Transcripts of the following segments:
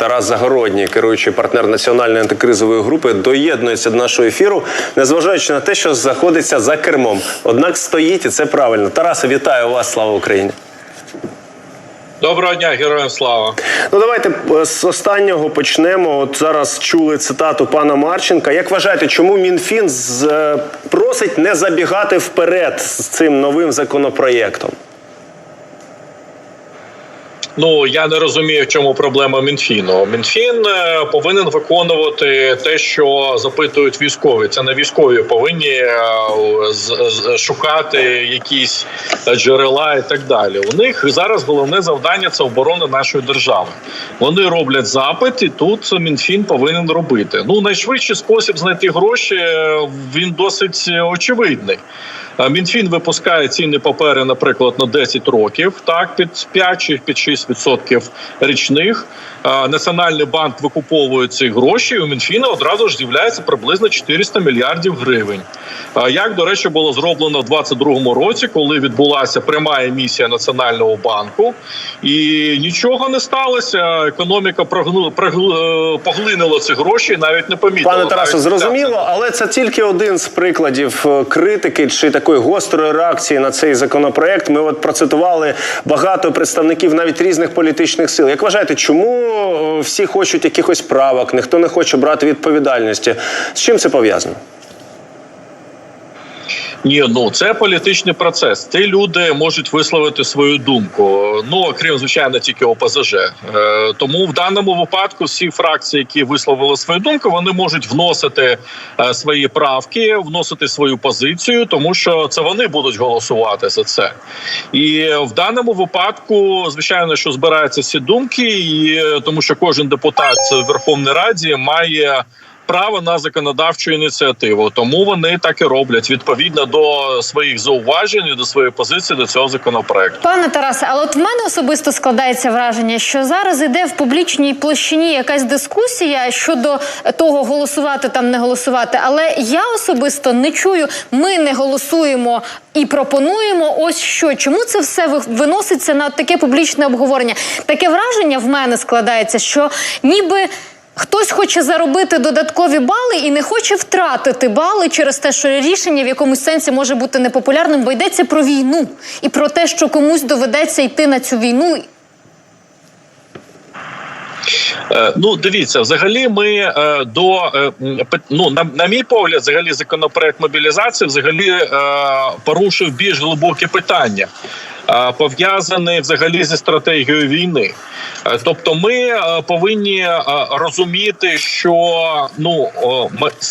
Тарас Загородній, керуючий партнер національної антикризової групи, доєднується до нашого ефіру, незважаючи на те, що знаходиться за кермом. Однак стоїть і це правильно. Тарасе, вітаю вас! Слава Україні! Доброго дня, героям слава. Ну давайте е, з останнього почнемо. От зараз чули цитату пана Марченка. Як вважаєте, чому МінФін з, е, просить не забігати вперед з цим новим законопроєктом? Ну я не розумію, в чому проблема Мінфіну. Мінфін е, повинен виконувати те, що запитують військові. Це не військові повинні е, шукати якісь джерела і так далі. У них зараз головне завдання це оборона нашої держави. Вони роблять запит, і тут Мінфін повинен робити. Ну найшвидший спосіб знайти гроші е, він досить очевидний. Е, Мінфін випускає цінні папери, наприклад, на 10 років, так під 5 чи під 6% річних. Національний банк викуповує ці гроші. і У Мінфіна одразу ж з'являється приблизно 400 мільярдів гривень. Як до речі було зроблено в 2022 році, коли відбулася пряма емісія Національного банку, і нічого не сталося. Економіка прогну- е, поглинула ці гроші, і навіть не помітила. Пане Тарасе, зрозуміло, але це тільки один з прикладів е, критики чи такої гострої реакції на цей законопроект. Ми от процитували багато представників навіть різних політичних сил. Як вважаєте, чому всі хочуть якихось правок, ніхто не хоче брати відповідальності? З чим це пов'язано? Ні, ну це політичний процес. Ті люди можуть висловити свою думку. Ну окрім звичайно, тільки ОПЗЖ. Е, тому в даному випадку всі фракції, які висловили свою думку, вони можуть вносити е, свої правки, вносити свою позицію, тому що це вони будуть голосувати за це. І в даному випадку, звичайно, що збираються всі думки, і е, тому що кожен депутат в Верховній Раді має право на законодавчу ініціативу. Тому вони так і роблять відповідно до своїх зауважень і до своєї позиції до цього законопроекту. Пане Тарасе, але от в мене особисто складається враження, що зараз іде в публічній площині якась дискусія щодо того, голосувати там не голосувати. Але я особисто не чую. Ми не голосуємо і пропонуємо. Ось що чому це все виноситься на таке публічне обговорення? Таке враження в мене складається, що ніби. Хтось хоче заробити додаткові бали і не хоче втратити бали через те, що рішення в якомусь сенсі може бути непопулярним, бо йдеться про війну і про те, що комусь доведеться йти на цю війну. Е, Ну, дивіться, взагалі, ми е, до е, ну на, на мій погляд, взагалі, законопроект мобілізації взагалі порушив більш глибокі питання. Пов'язані взагалі зі стратегією війни, Е, тобто, ми е, повинні е, розуміти, що ну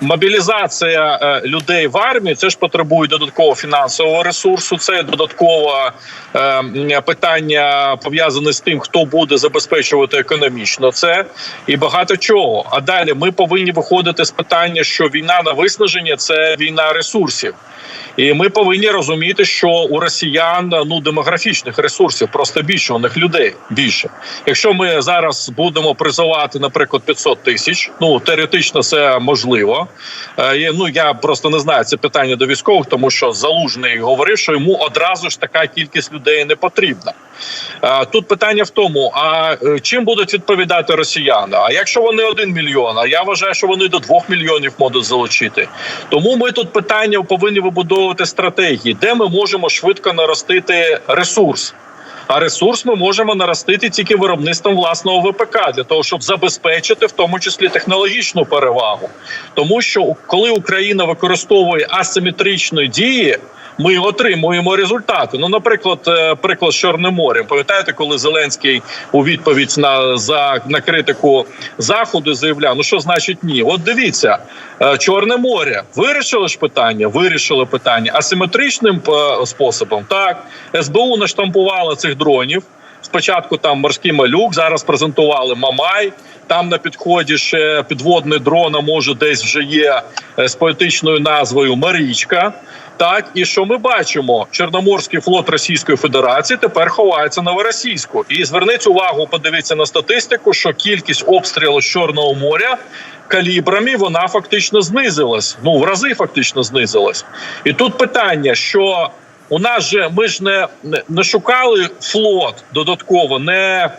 мобілізація людей в армію це ж потребує додаткового фінансового ресурсу. Це додатково е, питання пов'язане з тим, хто буде забезпечувати економічно це і багато чого. А далі ми повинні виходити з питання, що війна на виснаження це війна ресурсів. І ми повинні розуміти, що у росіян ну демографічних ресурсів просто більше у них людей більше. Якщо ми зараз будемо призивати, наприклад, 500 тисяч, ну теоретично це можливо. Е, ну я просто не знаю це питання до військових, тому що залужний говорив, що йому одразу ж така кількість людей не потрібна. Тут питання в тому: а е, чим будуть відповідати росіяни? А якщо вони один мільйон, а я вважаю, що вони до двох мільйонів можуть залучити. Тому ми тут питання повинні вибудовувати стратегії, де ми можемо швидко наростити ресурс. А ресурс ми можемо наростити тільки виробництвом власного ВПК для того, щоб забезпечити в тому числі технологічну перевагу. Тому що коли Україна використовує асиметричні дії. Ми отримуємо результати. Ну, наприклад, е, приклад з Чорним морем. Пам'ятаєте, коли Зеленський у відповідь на за на критику заходу заявляв: ну що значить ні? От дивіться, е, Чорне море вирішили ж питання, вирішили питання асиметричним е, способом. Так, СБУ наштампувала цих дронів. Спочатку там морський малюк, зараз презентували Мамай. Там на підході ще підводний дрон, а може десь вже є е, з поетичною назвою Марічка. Так, і що ми бачимо? Чорноморський флот Російської Федерації тепер ховається новоросійську. І зверніть увагу, подивіться на статистику, що кількість обстрілу з Чорного моря калібрами вона фактично знизилась. Ну в рази фактично знизилась. І тут питання, що у нас же ми ж не, не, шукали флот додатково, не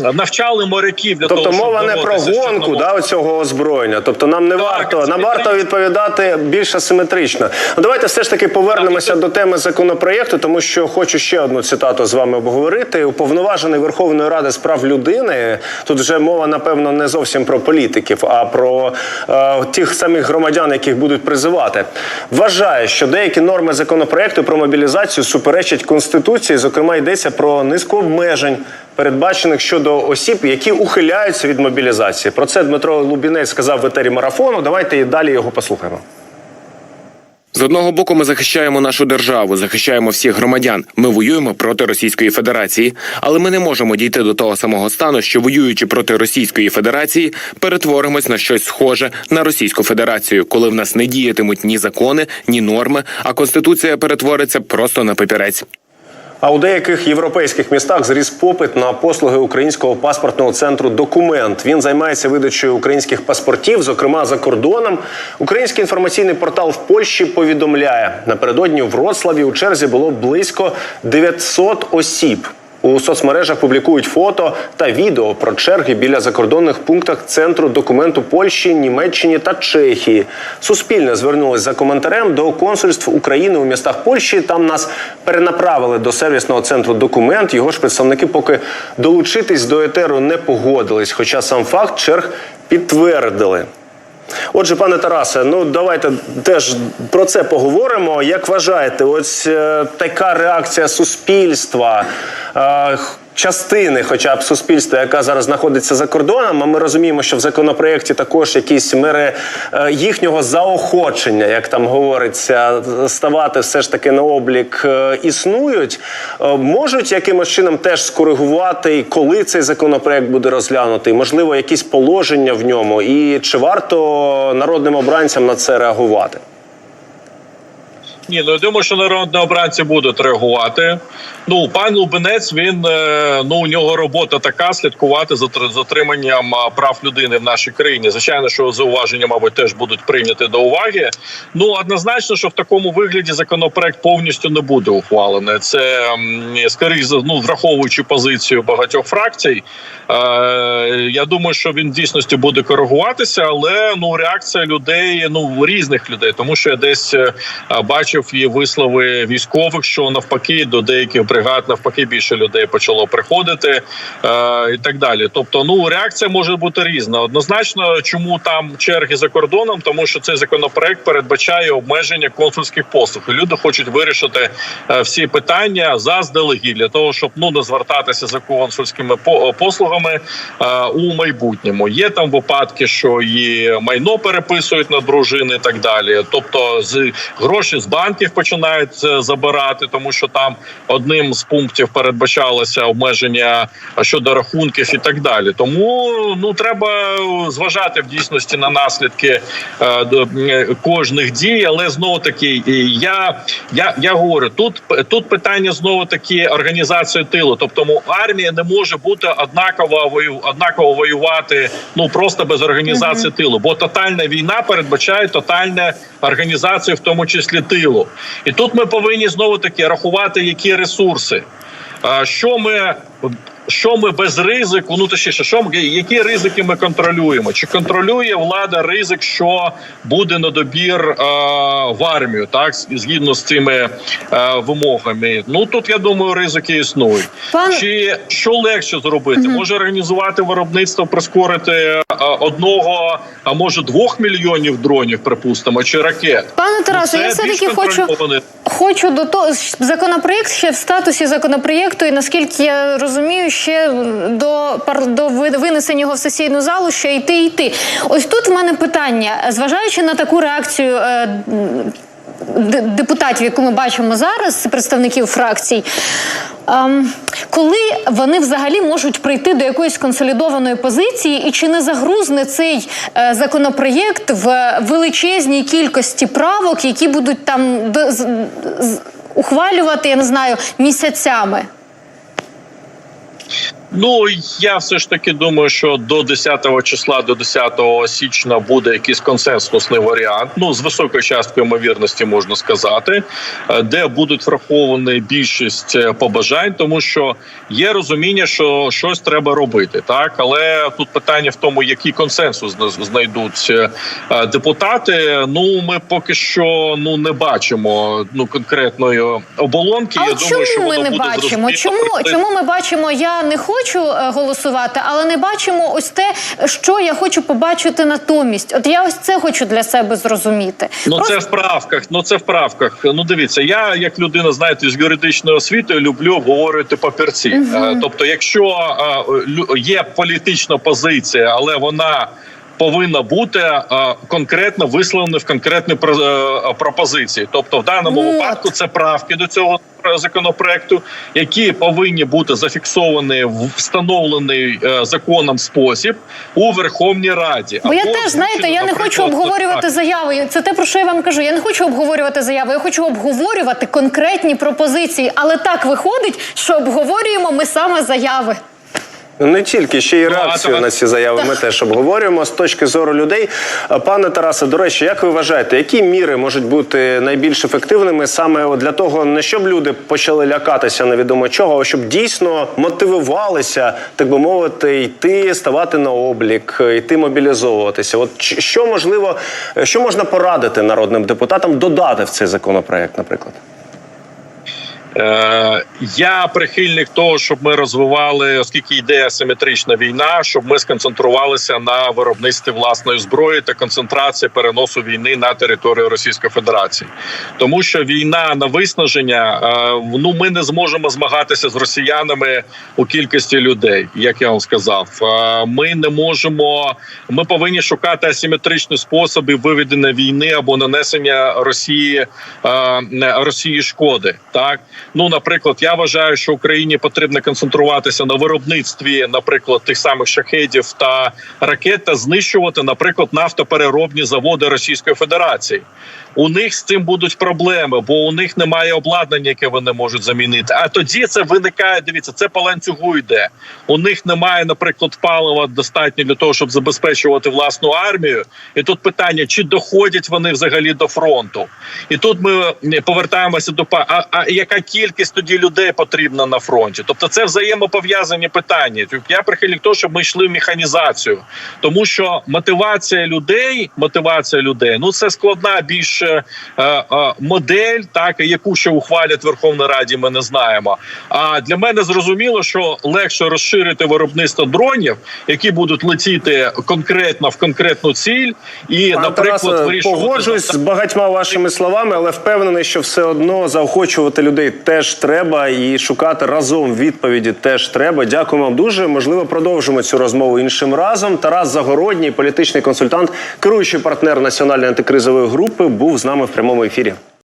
навчали моряків для Тобто того, щоб мова не про гонку да, оцього озброєння. Тобто нам не Так, варто нам варто відповідати більш асиметрично. Ну давайте все ж таки повернемося до теми законопроєкту, тому що хочу ще одну цитату з вами обговорити. Уповноважений Верховної Ради з прав людини. Тут вже мова, напевно, не зовсім про політиків, а про е, тих самих громадян, яких будуть призивати. Вважає, що деякі норми законопроєкту про мобілізацію суперечать конституції. Зокрема, йдеться про низку обмежень передбачених щодо осіб, які ухиляються від мобілізації. Про це Дмитро Лубінець сказав в етері марафону. Давайте і далі його послухаємо. З одного боку, ми захищаємо нашу державу, захищаємо всіх громадян. Ми воюємо проти Російської Федерації, але ми не можемо дійти до того самого стану, що воюючи проти Російської Федерації, перетворимось на щось схоже на Російську Федерацію, коли в нас не діятимуть ні закони, ні норми, а конституція перетвориться просто на папірець. А у деяких європейських містах зріс попит на послуги українського паспортного центру Документ. Він займається видачею українських паспортів, зокрема за кордоном. Український інформаційний портал в Польщі повідомляє напередодні в Роцлаві у черзі було близько 900 осіб. У соцмережах публікують фото та відео про черги біля закордонних пунктах центру документу Польщі, Німеччині та Чехії. Суспільне звернулось за коментарем до консульств України у містах Польщі. Там нас перенаправили до сервісного центру документ. Його ж представники поки долучитись до етеру не погодились. Хоча сам факт черг підтвердили. Отже, пане Тарасе, ну давайте теж про це поговоримо. Як вважаєте, ось е, така реакція суспільства, е, частини, хоча б суспільства, яка зараз знаходиться за кордоном, а ми розуміємо, що в законопроєкті також якісь мери е, їхнього заохочення, як там говориться, ставати все ж таки на облік е, існують, е, можуть якимось чином теж скоригувати, коли цей законопроект буде розглянутий, можливо, якісь положення в ньому, і чи варто народним обранцям на це реагувати? Ні, ну я думаю, що народні обранці будуть реагувати. Ну, пан Лубенець, він е, ну у нього робота така слідкувати за затриманням прав людини в нашій країні. Звичайно, що зауваження, мабуть, теж будуть прийняті до уваги. Ну однозначно, що в такому вигляді законопроект повністю не буде ухвалений. Це м, скоріш ну, враховуючи позицію багатьох фракцій. Е, я думаю, що він в дійсності буде коригуватися, але ну реакція людей, ну різних людей, тому що я десь е, бачив і вислови військових, що навпаки до деяких бригад навпаки більше людей почало приходити е, і так далі. Тобто, ну реакція може бути різна. Однозначно, чому там черги за кордоном, тому що цей законопроект передбачає обмеження консульських послуг. Люди хочуть вирішити е, всі питання заздалегідь для того, щоб ну не звертатися за консульськими по- послугами е, у майбутньому. Є там випадки, що і майно переписують на дружини, і так далі. Тобто, з гроші з банків починають забирати, тому що там одним з пунктів передбачалося обмеження щодо рахунків і так далі. Тому ну треба зважати в дійсності на наслідки е, е, кожних дій, але знову таки і я, я, я говорю, тут тут питання знову таки організації тилу. Тобто армія не може бути однаково вою- однаково воювати ну просто без організації тилу, бо тотальна війна передбачає тотальну організацію, в тому числі тилу. І тут ми повинні знову таки рахувати, які ресурси. Що ми що ми без ризику? Ну точніше, що ми, які ризики ми контролюємо? Чи контролює влада ризик, що буде на добір е, в армію, так згідно з цими е, вимогами? Ну тут я думаю, ризики існують. Пан- Чи що легше зробити? Може організувати виробництво, прискорити е, одного, а може двох мільйонів дронів, припустимо, чи ракет? Пане Тарасе, Ну, я все-таки хочу, хочу до того законопроект ще в статусі законопроєкту, і наскільки я розумію, ще до до винесення його в сесійну залу ще йти йти. Ось тут в мене питання, зважаючи на таку реакцію. е, Депутатів, яку ми бачимо зараз, представників фракцій, ем, коли вони взагалі можуть прийти до якоїсь консолідованої позиції, і чи не загрузне цей е, законопроєкт в величезній кількості правок, які будуть там до, з, з- ухвалювати, я не знаю, місяцями? Ну я все ж таки думаю, що до 10 числа, до 10 січня буде якийсь консенсусний варіант. Ну з високою часткою ймовірності можна сказати, е, де будуть враховані більшість е, побажань, тому що є розуміння, що щось треба робити, так але тут питання в тому, який консенсус зна- знайдуть е, депутати. Ну ми поки що ну не бачимо ну конкретної оболонки. А Я от думаю, що чому ми не бачимо? Чому чому ми бачимо? Я не хочу е, голосувати, але не бачимо ось те, що я хочу побачити натомість. От я ось це хочу для себе зрозуміти. Ну Просто- це в правках. Ну це в правках. Ну дивіться, я як людина, знаєте, з юридичною освітою люблю обговорювати папірці. Угу. Тобто, якщо е, є політична позиція, але вона повинна бути е, конкретно висловлена в конкретні про- е, пропозиції. Тобто, в даному От. випадку це правки до цього законопроекту, які повинні бути зафіксовані в встановлений е, законом спосіб у Верховній Раді. Бо я теж знаєте, я не хочу обговорювати заяви. Це те про що я вам кажу. Я не хочу обговорювати заяви. Я хочу обговорювати конкретні пропозиції. Але так виходить, що обговорюємо ми саме заяви. Ну, Не тільки ще й Ну, реакцію на ці заяви ми теж обговорюємо з точки зору людей. Пане Тарасе, до речі, як ви вважаєте, які міри можуть бути найбільш ефективними саме для того, не щоб люди почали лякатися невідомо чого, а щоб дійсно мотивувалися, так би мовити, йти, ставати на облік, йти мобілізовуватися? От що можливо, що можна порадити народним депутатам додати в цей законопроект, наприклад? Е, я прихильник того, щоб ми розвивали, оскільки йде асиметрична війна, щоб ми сконцентрувалися на виробництві власної зброї та концентрації переносу війни на територію Російської Федерації, тому що війна на виснаження, е, ну ми не зможемо змагатися з росіянами у кількості людей, як я вам сказав. Е, Ми не можемо. Ми повинні шукати асиметричні способи виведення війни або нанесення Росії Росії шкоди. Так ну наприклад, я вважаю, що Україні потрібно концентруватися на виробництві, наприклад, тих самих шахедів та ракет, та знищувати, наприклад, нафтопереробні заводи Російської Федерації. У них з цим будуть проблеми, бо у них немає обладнання, яке вони можуть замінити. А тоді це виникає. Дивіться, це по ланцюгу йде. У них немає, наприклад, палива достатньо для того, щоб забезпечувати власну армію. І тут питання: чи доходять вони взагалі до фронту? І тут ми повертаємося до а, а яка кількість тоді людей потрібна на фронті? Тобто, це взаємопов'язані питання. Я прихильник того, щоб ми йшли в механізацію, тому що мотивація людей, мотивація людей, ну це складна більш е, е, модель, так яку ще ухвалять в Верховній Раді. Ми не знаємо. А для мене зрозуміло, що легше розширити виробництво дронів, які будуть летіти конкретно в конкретну ціль, і Пане наприклад, Тарасе, вирішувати погоджуюсь з багатьма вашими словами, але впевнений, що все одно заохочувати людей теж треба і шукати разом відповіді теж треба. Дякую вам дуже. Можливо, продовжимо цю розмову іншим разом. Тарас Загородній, політичний консультант, керуючий партнер національної антикризової групи, був з нами в прямому ефірі.